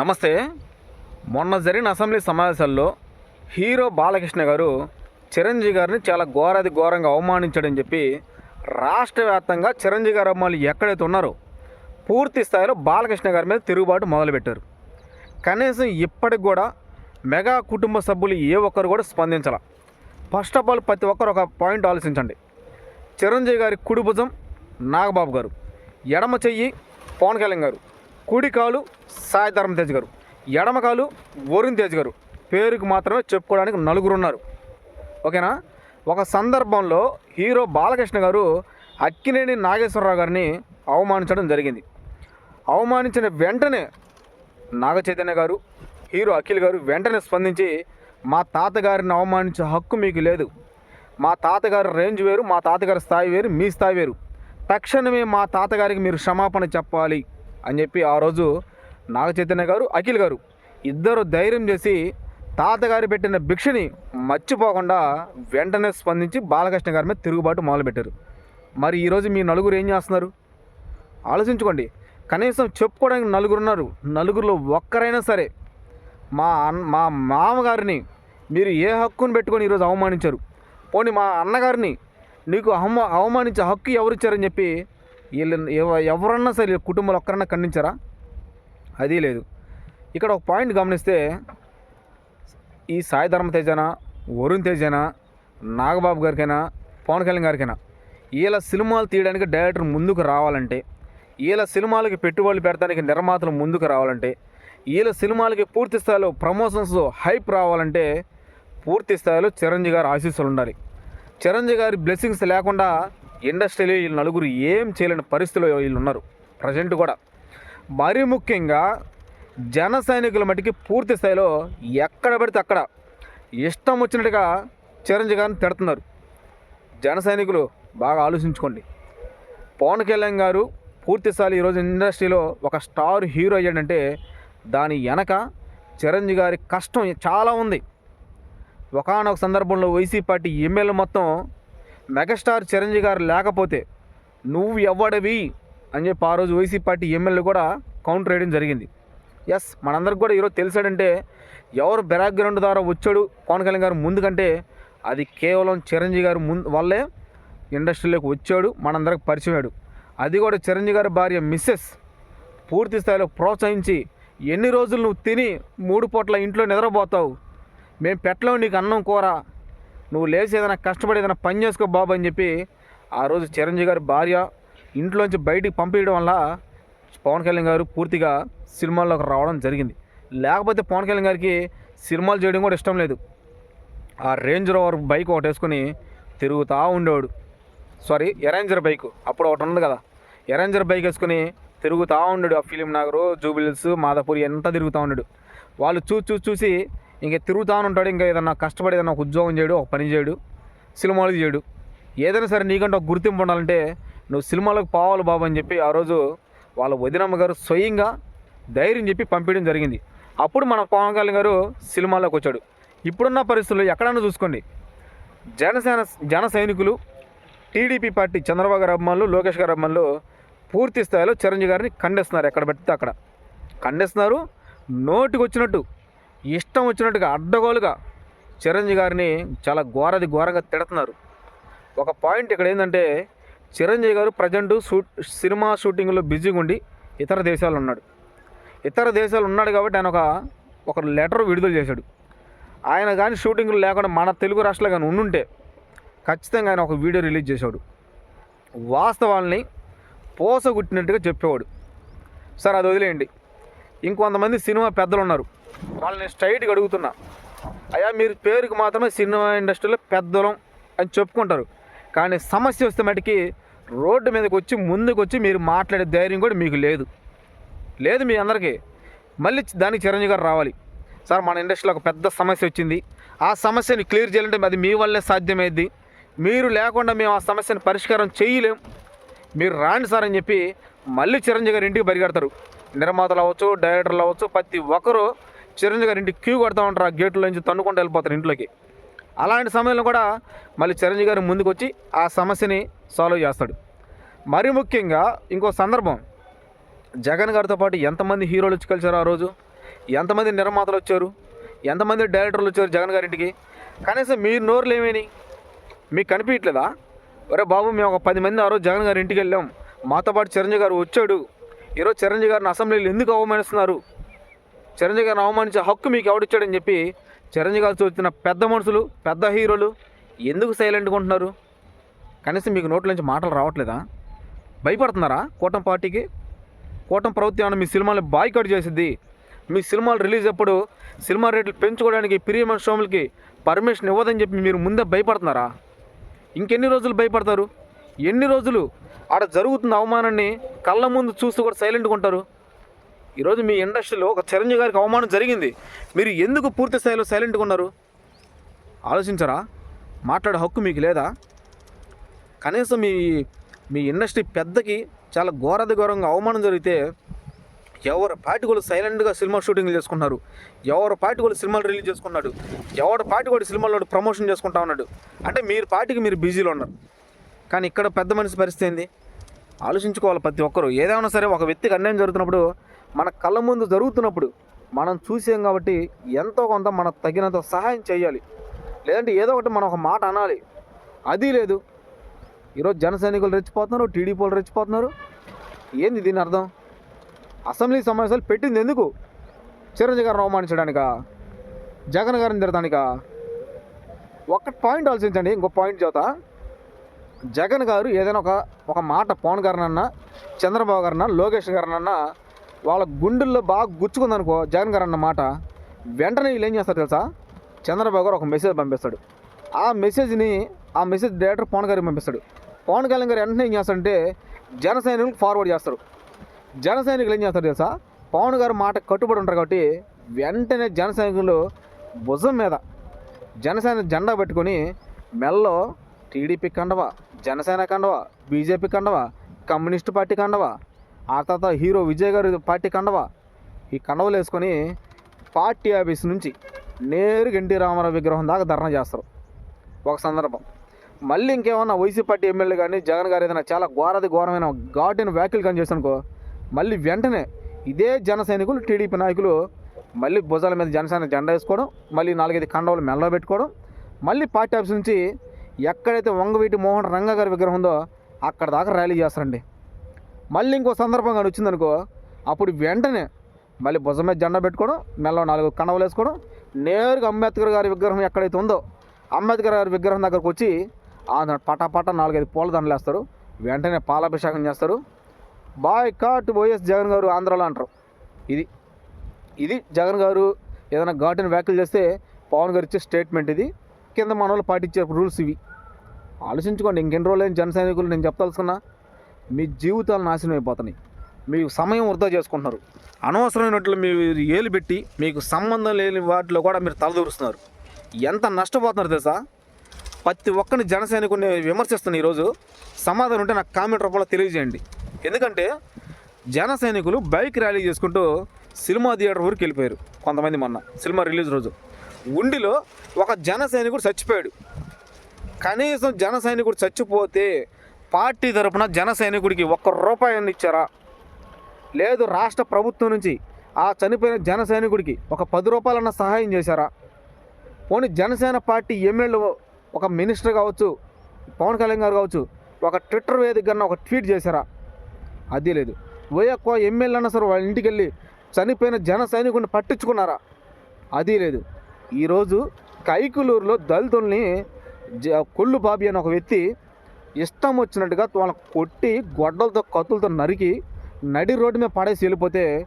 నమస్తే. మొన్న జరిగిన అసెంబ్లీ సమావేశాల్లో హీరో బాలకృష్ణ గారు చిరంజీవి గారిని చాలా ఘోరాది ఘోరంగా అవమానించాడని చెప్పి రాష్ట్ర వ్యాప్తంగా చిరంజీవి గారు అమ్మాయిలు ఎక్కడైతే ఉన్నారో పూర్తి స్థాయిలో బాలకృష్ణ గారి మీద తిరుగుబాటు మొదలుపెట్టారు. కనీసం ఇప్పటికి కూడా మెగా కుటుంబ సభ్యులు ఏ ఒక్కరు కూడా స్పందించాల. ఫస్ట్ ఆఫ్ ఆల్ ప్రతి ఒక్కరు ఒక పాయింట్ ఆలోచించండి. చిరంజీవి గారి కుడి భుజం నాగబాబు గారు. ఎడమ చెయ్యి పవన్ కళ్యాణ్ గారు. కుడి కాలు సాయి ధర్మ తేజ్ గారు ఎడమ కాలు వరుణ్ తేజ్ గారు. పేరుకి మాత్రమే చెప్పుకోవడానికి నలుగురు ఉన్నారు. ఓకేనా? ఒక సందర్భంలో హీరో బాలకృష్ణ గారు అక్కినేని నాగేశ్వరరావు గారిని అవమానించడం జరిగింది. అవమానించిన వెంటనే నాగ చైతన్య గారు హీరో అఖిల్ గారు వెంటనే స్పందించి మా తాతగారిని అవమానించే హక్కు మీకు లేదు. మా తాతగారి రేంజ్ వేరు మా తాతగారి స్థాయి వేరు మీ స్థాయి వేరు. తక్షణమే మా తాతగారికి మీరు క్షమాపణ చెప్పాలి. అని చెప్పి ఆ రోజు నాగ చైతన్య గారు అఖిల్ గారు ఇద్దరు ధైర్యం చేసి తాతగారు పెట్టిన భిక్షని మర్చిపోకుండా వెంటనే స్పందించి బాలకృష్ణ గారి మీద తిరుగుబాటు మొదలుపెట్టారు. మరి ఈరోజు మీ నలుగురు ఏం చేస్తున్నారు? ఆలోచించుకోండి. కనీసం చెప్పుకోవడానికి నలుగురు ఉన్నారు. నలుగురిలో ఒక్కరైనా సరే మా అన్ మా మామగారిని మీరు ఏ హక్కును పెట్టుకొని ఈరోజు అవమానించారు? పోనీ మా అన్నగారిని నీకు అవమా అవమానించే హక్కు ఎవరిచ్చారని చెప్పి వీళ్ళు ఎవరన్నా సరే కుటుంబాలు కుటుంబంలో ఒక్కరన్నా ఖండించారా? అది లేదు. ఇక్కడ ఒక పాయింట్ గమనిస్తే ఈ సాయి ధర్మ తేజన వరుణ్ తేజనా నాగబాబు గారికైనా పవన్ కళ్యాణ్ గారికైనా వీళ్ళ సినిమాలు తీయడానికి డైరెక్టర్ ముందుకు రావాలంటే వీళ్ళ సినిమాలకి పెట్టుబడులు పెడతానికి నిర్మాతలు ముందుకు రావాలంటే వీళ్ళ సినిమాలకి పూర్తి స్థాయిలో ప్రమోషన్స్ హైప్ రావాలంటే పూర్తి స్థాయిలో చిరంజీవి గారి ఆశీస్సులు ఉండాలి. చిరంజీవి గారి బ్లెస్సింగ్స్ లేకుండా ఇండస్ట్రీలో వీళ్ళు నలుగురు ఏం చేయలేని పరిస్థితిలో వీళ్ళు ఉన్నారు. ప్రజెంట్ కూడా. మరీ ముఖ్యంగా జన సైనికుల మటుకి పూర్తి స్థాయిలో ఎక్కడ పడితే అక్కడ ఇష్టం వచ్చినట్టుగా చిరంజీవి గారిని తిడుతున్నారు. జన సైనికులు బాగా ఆలోచించుకోండి. పవన్ కళ్యాణ్ గారు పూర్తి స్థాయి ఈరోజు ఇండస్ట్రీలో ఒక స్టార్ హీరో అయ్యాడంటే దాని వెనక చిరంజీవి గారి కష్టం చాలా ఉంది. ఒకనొక సందర్భంలో వైసీ పార్టీ ఎమ్మెల్యే మొత్తం మెగాస్టార్ చిరంజీవి గారు లేకపోతే నువ్వు ఎవ్వడవి అని చెప్పి ఆ రోజు వైసీ పార్టీ ఎమ్మెల్యే కూడా కౌంటర్ వేయడం జరిగింది. ఎస్ మనందరికి కూడా ఈరోజు తెలిసాడంటే ఎవరు బ్యాక్గ్రౌండ్ ద్వారా వచ్చాడు పవన్ కళ్యాణ్ గారు ముందుకంటే అది కేవలం చిరంజీవి గారు ముందు వల్లే ఇండస్ట్రీలోకి వచ్చాడు మనందరికి పరిచయాడు అది కూడా చిరంజీవి గారి భార్య మిస్సెస్ పూర్తి స్థాయిలో ప్రోత్సహించి ఎన్ని రోజులు నువ్వు తిని మూడు పూట్ల ఇంట్లో నిద్రపోతావు? మేము పెట్టలేము నీకు అన్నం కూర. నువ్వు లేచి ఏదైనా కష్టపడి ఏదైనా పని చేసుకో బాబు అని చెప్పి ఆ రోజు చిరంజీవి గారి భార్య ఇంట్లోంచి బయటికి పంపించడం వల్ల పవన్ కళ్యాణ్ గారు పూర్తిగా సినిమాల్లోకి రావడం జరిగింది. లేకపోతే పవన్ కళ్యాణ్ గారికి సినిమాలు చేయడం కూడా ఇష్టం లేదు. ఆ రేంజ్ రోవర్ బైక్ ఒకటి వేసుకొని తిరుగుతూ ఉండేవాడు. సారీ ఎరేంజర్ బైక్ అప్పుడు ఒకటి ఉంది కదా. ఎరేంజర్ బైక్ వేసుకొని తిరుగుతూ ఉండాడు ఆ ఫిలిం నగరు జూబిల్స్ మాదాపూర్ ఎంత తిరుగుతూ ఉన్నాడు వాళ్ళు చూసి చూసి చూసి ఇంకా తిరుగుతూ ఉంటాడు ఇంకా ఏదన్నా కష్టపడి ఏదైనా ఒక ఉద్యోగం చేయడు ఒక పని చేయడు సినిమాలు చేయడు ఏదైనా సరే నీకంటే ఒక గుర్తింపు ఉండాలంటే నువ్వు సినిమాలకు పోవాలి బాబు అని చెప్పి ఆ రోజు వాళ్ళ వదినమ్మ గారు స్వయంగా ధైర్యం చెప్పి పంపించడం జరిగింది. అప్పుడు మన పవన్ కళ్యాణ్ గారు సినిమాలోకి వచ్చాడు. ఇప్పుడున్న పరిస్థితుల్లో ఎక్కడన్నా చూసుకోండి. జనసేన జన సైనికులు టీడీపీ పార్టీ చంద్రబాబు గారి అభిమానులు లోకేష్ గారి అభిమానులు పూర్తి స్థాయిలో చిరంజీవి గారిని ఖండిస్తున్నారు. ఎక్కడ పెడితే అక్కడ. ఖండిస్తున్నారు నోటికి వచ్చినట్టు ఇష్టం వచ్చినట్టుగా అడ్డగోలుగా చిరంజీవి గారిని చాలా ఘోరది ఘోరంగా తిడుతున్నారు. ఒక పాయింట్ ఇక్కడ ఏంటంటే చిరంజీవి గారు ప్రజెంట్ షూట్ సినిమా షూటింగ్లో బిజీగా ఉండి ఇతర దేశాలు ఉన్నాడు. ఇతర దేశాలు ఉన్నాడు కాబట్టి ఆయన ఒక ఒక లెటర్ విడుదల చేశాడు. ఆయన కానీ షూటింగ్లు లేకుండా మన తెలుగు రాష్ట్రాలు కానీ ఉండుంటే ఖచ్చితంగా ఆయన ఒక వీడియో రిలీజ్ చేశాడు వాస్తవాల్ని పోసగుట్టినట్టుగా చెప్పేవాడు. సార్ అది వదిలేయండి. ఇంకొంతమంది సినిమా పెద్దలు ఉన్నారు. వాళ్ళని స్ట్రైట్గా అడుగుతున్నా. అయ్యా మీరు పేరుకి మాత్రమే సినిమా ఇండస్ట్రీలో పెద్దలం అని చెప్పుకుంటారు. కానీ సమస్య వస్తే మటుకి రోడ్డు మీదకి వచ్చి ముందుకు వచ్చి మీరు మాట్లాడే ధైర్యం కూడా మీకు లేదు. లేదు మీ అందరికీ. మళ్ళీ దానికి చిరంజీవి గారు రావాలి. సార్ మన ఇండస్ట్రీలో ఒక పెద్ద సమస్య వచ్చింది. ఆ సమస్యని క్లియర్ చేయాలంటే అది మీ వల్లే సాధ్యమైంది. మీరు లేకుండా మేము ఆ సమస్యను పరిష్కారం చేయలేం. మీరు రాండి సార్ అని చెప్పి మళ్ళీ చిరంజీవి గారు ఇంటికి పరిగెడతారు నిర్మాతలు అవ్వచ్చు డైరెక్టర్లు అవ్వచ్చు ప్రతి ఒక్కరూ చిరంజీవి గారి ఇంటికి క్యూ కొడతా ఉంటారు ఆ గేట్లో నుంచి తన్నుకుంటూ వెళ్ళిపోతారు ఇంట్లోకి. అలాంటి సమయంలో కూడా మళ్ళీ చిరంజీవి గారు ముందుకు వచ్చి ఆ సమస్యని సాల్వ్ చేస్తాడు. మరి ముఖ్యంగా ఇంకో సందర్భం. జగన్ గారితో పాటు ఎంతమంది హీరోలు వచ్చి కలిసారు ఆ రోజు? ఎంతమంది నిర్మాతలు వచ్చారు? ఎంతమంది డైరెక్టర్లు వచ్చారు జగన్ గారింటికి కనీసం మీ నోరులు ఏమేని? మీకు కనిపించట్లేదా? ఒరే బాబు మేము ఒక పది మంది ఆ రోజు జగన్ గారి ఇంటికి వెళ్ళాం. మాతో పాటు చిరంజీవి గారు వచ్చాడు. ఈరోజు చిరంజీవి గారిని అసెంబ్లీలో ఎందుకు అవమానిస్తున్నారు? చిరంజీవి గారిని అవమానించే హక్కు మీకు ఎవడిచ్చాడని చెప్పి చిరంజీవి గారు చూస్తున్న పెద్ద మనుషులు పెద్ద హీరోలు ఎందుకు సైలెంట్గా ఉంటున్నారు? కనీసం మీకు నోట్ల నుంచి మాటలు రావట్లేదా? భయపడుతున్నారా కూటమి పార్టీకి? కూటమి ప్రభుత్వం మీ సినిమాలు బాయ్కట్ చేసిద్ది? మీ సినిమాలు రిలీజ్ అప్పుడు సినిమా రేట్లు పెంచుకోవడానికి ప్రియమైన షోములకి పర్మిషన్ ఇవ్వదని చెప్పి మీరు ముందే భయపడుతున్నారా? ఇంకెన్ని రోజులు భయపడతారు? ఎన్ని రోజులు? ఆడ జరుగుతున్న అవమానాన్ని కళ్ళ ముందు చూస్తూ కూడా సైలెంట్గా ఉంటారు? ఈరోజు మీ ఇండస్ట్రీలో ఒక చిరంజీవి గారికి అవమానం జరిగింది. మీరు ఎందుకు పూర్తి స్థాయిలో సైలెంట్గా ఉన్నారు? ఆలోచించరా? మాట్లాడే హక్కు మీకు లేదా? కనీసం మీ మీ ఇండస్ట్రీ పెద్దకి చాలా ఘోరది ఘోరంగా అవమానం జరిగితే ఎవరి పార్టీ కూడా సైలెంట్గా సినిమా షూటింగ్లు చేసుకున్నారు ఎవరి పార్టీ కూడా సినిమాలు రిలీజ్ చేసుకున్నాడు ఎవరి పార్టీ కూడా సినిమాలో ప్రమోషన్ చేసుకుంటా ఉన్నాడు? అంటే మీరు పార్టీకి మీరు బిజీలో ఉన్నారు. కానీ ఇక్కడ పెద్ద మనిషి పరిస్థితి ఏంది? ఆలోచించుకోవాలి ప్రతి ఒక్కరు. ఏదైనా సరే ఒక వ్యక్తికి అన్యాయం జరుగుతున్నప్పుడు మన కళ్ళ ముందు జరుగుతున్నప్పుడు మనం చూసాం కాబట్టి ఎంతో కొంత మనకు తగినంత సహాయం చేయాలి. లేదంటే ఏదో ఒకటి మనం ఒక మాట అనాలి. అది లేదు. ఈరోజు జన సైనికులు రెచ్చిపోతున్నారు టీడీపీ వాళ్ళు రెచ్చిపోతున్నారు. ఏంది దీని అర్థం? అసెంబ్లీ సమావేశాలు పెట్టింది ఎందుకు? చిరంజీవి గారిని అవమానించడానికా? జగన్ గారిని తిడతానికా? ఒక్క పాయింట్ ఆలోచించండి ఇంకో పాయింట్ చేత జగన్ గారు ఏదైనా ఒక ఒక మాట పవన్ గారినన్నా చంద్రబాబు గారినన్నా లోకేష్ గారినన్నా వాళ్ళ గుండెల్లో బాగా గుచ్చుకుందనుకో జగన్ గారు అన్న మాట వెంటనే వీళ్ళు ఏం చేస్తారు తెలుసా? చంద్రబాబు గారు ఒక మెసేజ్ పంపిస్తాడు. ఆ మెసేజ్ని ఆ మెసేజ్ డైరెక్టర్ పవన్ గారికి పంపిస్తాడు. పవన్ కళ్యాణ్ గారు వెంటనే ఏం చేస్తాడంటే జన సైనికులకు ఫార్వర్డ్ చేస్తారు. జన సైనికులు ఏం చేస్తారు తెలుసా? పవన్ గారు మాట కట్టుబడి ఉంటారు కాబట్టి వెంటనే జన సైనికులు భుజం మీద జనసేన జెండా పెట్టుకొని మెల్లో టీడీపీ కండవ జనసేన కండవ బీజేపీ కండవ కమ్యూనిస్ట్ పార్టీ కండవ ఆ తర్వాత హీరో విజయ్ గారు పార్టీ కండవ. ఈ కండవలు వేసుకొని పార్టీ ఆఫీస్ నుంచి నేరుగా ఎన్టీ రామారావు విగ్రహం దాకా ధర్నా చేస్తారు. ఒక సందర్భం. మళ్ళీ ఇంకేమన్నా వైసీ పార్టీ ఎమ్మెల్యే కానీ జగన్ గారు ఏదైనా చాలా ఘోరది ఘోరమైన ఘాటైన వ్యాఖ్యలు కానీ చేశానుకో మళ్ళీ వెంటనే ఇదే జన సైనికులు టీడీపీ నాయకులు మళ్ళీ భుజాల మీద జనసేన జెండా వేసుకోవడం మళ్ళీ నాలుగైదు కండవలు మెల్ల పెట్టుకోవడం మళ్ళీ పార్టీ ఆఫీస్ నుంచి ఎక్కడైతే వంగవీటి మోహన్ రంగ గారి విగ్రహం ఉందో అక్కడ దాకా ర్యాలీ చేస్తారండి. మళ్ళీ ఇంకో సందర్భం కానీ వచ్చిందనుకో అప్పుడు వెంటనే మళ్ళీ భుజం మీద జెండా పెట్టుకోవడం మెల్ల నాలుగు కండవలు వేసుకోవడం నేరుగా అంబేద్కర్ గారి విగ్రహం ఎక్కడైతే ఉందో అంబేద్కర్ గారి విగ్రహం దగ్గరకు వచ్చి పటాపట పటా పటా నాలుగైదు పూల దండలు వేస్తారు. వెంటనే పాలాభిషేకం చేస్తారు. బాయ్ కాట్ వైఎస్ జగన్ గారు ఆంధ్రాలో అంటారు. ఇది ఇది జగన్ గారు ఏదైనా ఘాటుని వ్యాఖ్యలు చేస్తే పవన్ గారు ఇచ్చే స్టేట్మెంట్ ఇది. కింద మన వాళ్ళు పాటించే రూల్స్ ఇవి. ఆలోచించుకోండి ఇంకెన్ని రోజులు జన సైనికులు నేను చెప్పదలుచుకున్నా మీ జీవితాలు నాశనం అయిపోతున్నాయి. మీకు సమయం వృధా చేసుకుంటున్నారు. అనవసరమైనట్లు మీరు ఏలు పెట్టి మీకు సంబంధం లేని వాటిలో కూడా మీరు తలదూరుస్తున్నారు. ఎంత నష్టపోతున్నారు తెలుసా? ప్రతి ఒక్కరిని జనసైనికుని విమర్శిస్తున్న ఈరోజు సమాధానం ఉంటే నాకు కామెంట్ రూపంలో తెలియజేయండి. ఎందుకంటే జన సైనికులు బైక్ ర్యాలీ చేసుకుంటూ సినిమా థియేటర్ ఊరికి వెళ్ళిపోయారు కొంతమంది మొన్న సినిమా రిలీజ్ రోజు. ఉండిలో ఒక జన సైనికుడు చచ్చిపోయాడు. కనీసం జన సైనికుడు చచ్చిపోతే పార్టీ తరపున జన సైనికుడికి ఒక్క రూపాయి ఇచ్చారా? లేదు రాష్ట్ర ప్రభుత్వం నుంచి ఆ చనిపోయిన జన సైనికుడికి ఒక పది రూపాయలన్న సహాయం చేశారా? పోనీ జనసేన పార్టీ ఎమ్మెల్యే ఒక మినిస్టర్ కావచ్చు పవన్ కళ్యాణ్ గారు కావచ్చు ఒక ట్విట్టర్ వేదికన్నా ఒక ట్వీట్ చేశారా? అది లేదు. ఓ ఎమ్మెల్యే అన్న సరే వాళ్ళ ఇంటికి వెళ్ళి చనిపోయిన జన సైనికుడిని పట్టించుకున్నారా? అది లేదు. ఈరోజు కైకులూరులో దళితుల్ని జ కొల్లు బాబీ అని ఒక వ్యక్తి ఇష్టం వచ్చినట్టుగా వాళ్ళని కొట్టి గొడ్డలతో కత్తులతో నరికి నడి రోడ్డు మీద పడేసి వెళ్ళిపోతే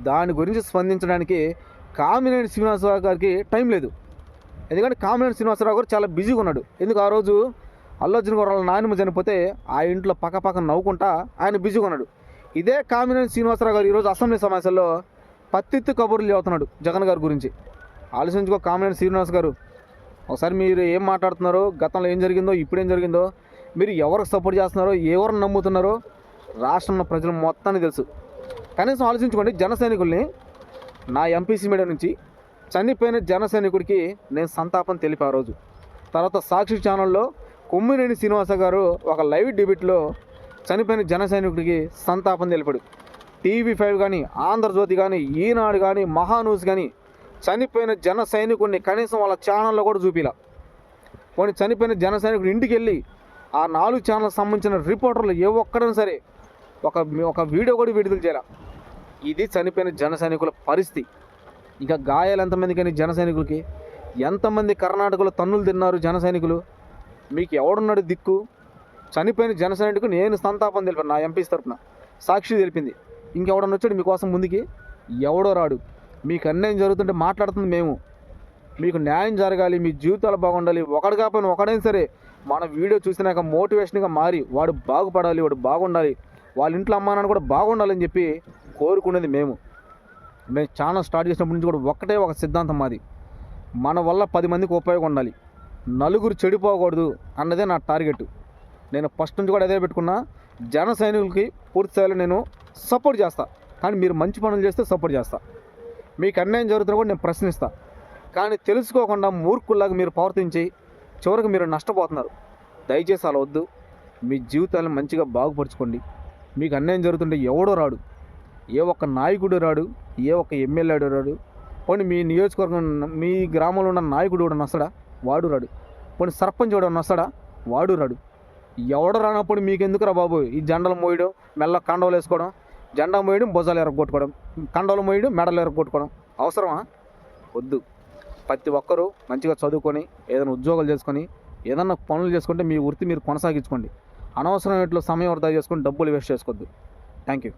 దాని గురించి స్పందించడానికి కామినేని శ్రీనివాసరావు గారికి టైం లేదు. ఎందుకంటే కామినేని శ్రీనివాసరావు గారు చాలా బిజీగా ఉన్నాడు. ఎందుకు ఆ రోజు అల్లు అర్జున్ గారు వాళ్ళ నాయనమ్మ చనిపోతే ఆ ఇంట్లో పక్క పక్క నవ్వుకుంటా ఆయన బిజీగా ఉన్నాడు. ఇదే కామినేని శ్రీనివాసరావు గారు ఈరోజు అసెంబ్లీ సమావేశంలో పత్తిత్తు కబుర్లు చెబుతున్నాడు జగన్ గారి గురించి. ఆలోచించుకో కామినేని శ్రీనివాస్ గారు. ఒకసారి మీరు ఏం మాట్లాడుతున్నారో గతంలో ఏం జరిగిందో ఇప్పుడు ఏం జరిగిందో మీరు ఎవరికి సపోర్ట్ చేస్తున్నారో ఎవరిని నమ్ముతున్నారో రాష్ట్రంలో ప్రజలు మొత్తాన్ని తెలుసు. కనీసం ఆలోచించుకోండి జన సైనికుల్ని నా ఎంపీసీ మీడియా నుంచి చనిపోయిన జన సైనికుడికి నేను సంతాపం తెలిపా రోజు. తర్వాత సాక్షి ఛానల్లో కొమ్మినేని శ్రీనివాస గారు ఒక లైవ్ డిబేట్లో చనిపోయిన జన సైనికుడికి సంతాపం తెలిపాడు. టీవీ ఫైవ్ కానీ ఆంధ్రజ్యోతి కానీ ఈనాడు కానీ మహాన్యూస్ కానీ చనిపోయిన జన సైనికుడిని కనీసం వాళ్ళ ఛానల్లో కూడా చూపిలా. పోనీ చనిపోయిన జన సైనికుడు ఇంటికి వెళ్ళి ఆ నాలుగు ఛానల్కి సంబంధించిన రిపోర్టర్లు ఏ ఒక్కడైనా సరే ఒక ఒక వీడియో కూడా విడుదల చేయాల? ఇది చనిపోయిన జన సైనికుల పరిస్థితి. ఇంకా గాయాలు ఎంతమంది కానీ జన సైనికులకి? ఎంతమంది కర్ణాటకలో తన్నులు తిన్నారు జన సైనికులు? మీకు ఎవడున్నాడు దిక్కు? చనిపోయిన జన సైనికుడు నేను సంతాపం తెలిపాను నా ఎంపీ తరఫున సాక్షి తెలిపింది. ఇంకెవడన్నా వచ్చాడు మీకోసం ముందుకి? ఎవడో రాడు. మీకు అన్యాయం జరుగుతుంటే మాట్లాడుతుంది మేము. మీకు న్యాయం జరగాలి మీ జీవితాలు బాగుండాలి. ఒకడు కాకపోయినా ఒకడైనా సరే మన వీడియో చూసినాక మోటివేషన్గా మారి వాడు బాగుపడాలి వాడు బాగుండాలి. వాళ్ళ ఇంట్లో అమ్మా నాన్న కూడా బాగుండాలని చెప్పి కోరుకునేది మేము. మేము ఛానల్ స్టార్ట్ చేసినప్పటి నుంచి కూడా ఒకటే ఒక సిద్ధాంతం మాది. మన వల్ల పది మందికి ఉపయోగం ఉండాలి. నలుగురు చెడిపోకూడదు అన్నదే నా టార్గెట్. నేను ఫస్ట్ నుంచి కూడా అదే పెట్టుకున్నా. జన సైనికులకి పూర్తి స్థాయిలో నేను సపోర్ట్ చేస్తాను కానీ మీరు మంచి పనులు చేస్తే సపోర్ట్ చేస్తా. మీకు అన్యాయం జరుగుతున్నా కూడా నేను ప్రశ్నిస్తా. కానీ తెలుసుకోకుండా మూర్ఖుల్లాగా మీరు ప్రవర్తించి చివరికి మీరు నష్టపోతున్నారు. దయచేసి అలా వద్దు. మీ జీవితాలను మంచిగా బాగుపరచుకోండి. మీకు అన్యాయం జరుగుతుంటే ఎవడో రాడు. ఏ ఒక్క నాయకుడు రాడు. ఏ ఒక్క ఎమ్మెల్యేడు రాడు. పోనీ మీ నియోజకవర్గం మీ గ్రామంలో ఉన్న నాయకుడు కూడా నస్తాడా వాడు రాడు. పోనీ సర్పంచ్ కూడా నస్తాడా వాడు రాడు. ఎవడు రానప్పుడు మీకు ఎందుకురా బాబు? ఈ జెండలు మోయడం మెల్ల కండవలు వేసుకోవడం? జెండా మోయడం భుజాలు ఎరగొట్టుకోవడం కండలు మోయడం మెడలు ఎరగొట్టుకోవడం అవసరమా? వద్దు. ప్రతి ఒక్కరూ మంచిగా చదువుకొని ఏదైనా ఉద్యోగాలు చేసుకొని ఏదైనా పనులు చేసుకుంటే మీ వృత్తి మీరు కొనసాగించుకోండి. అనవసరం ఇట్లా సమయం వృధా చేసుకొని డబ్బులు వేస్ట్ చేసుకోవద్దు. Thank you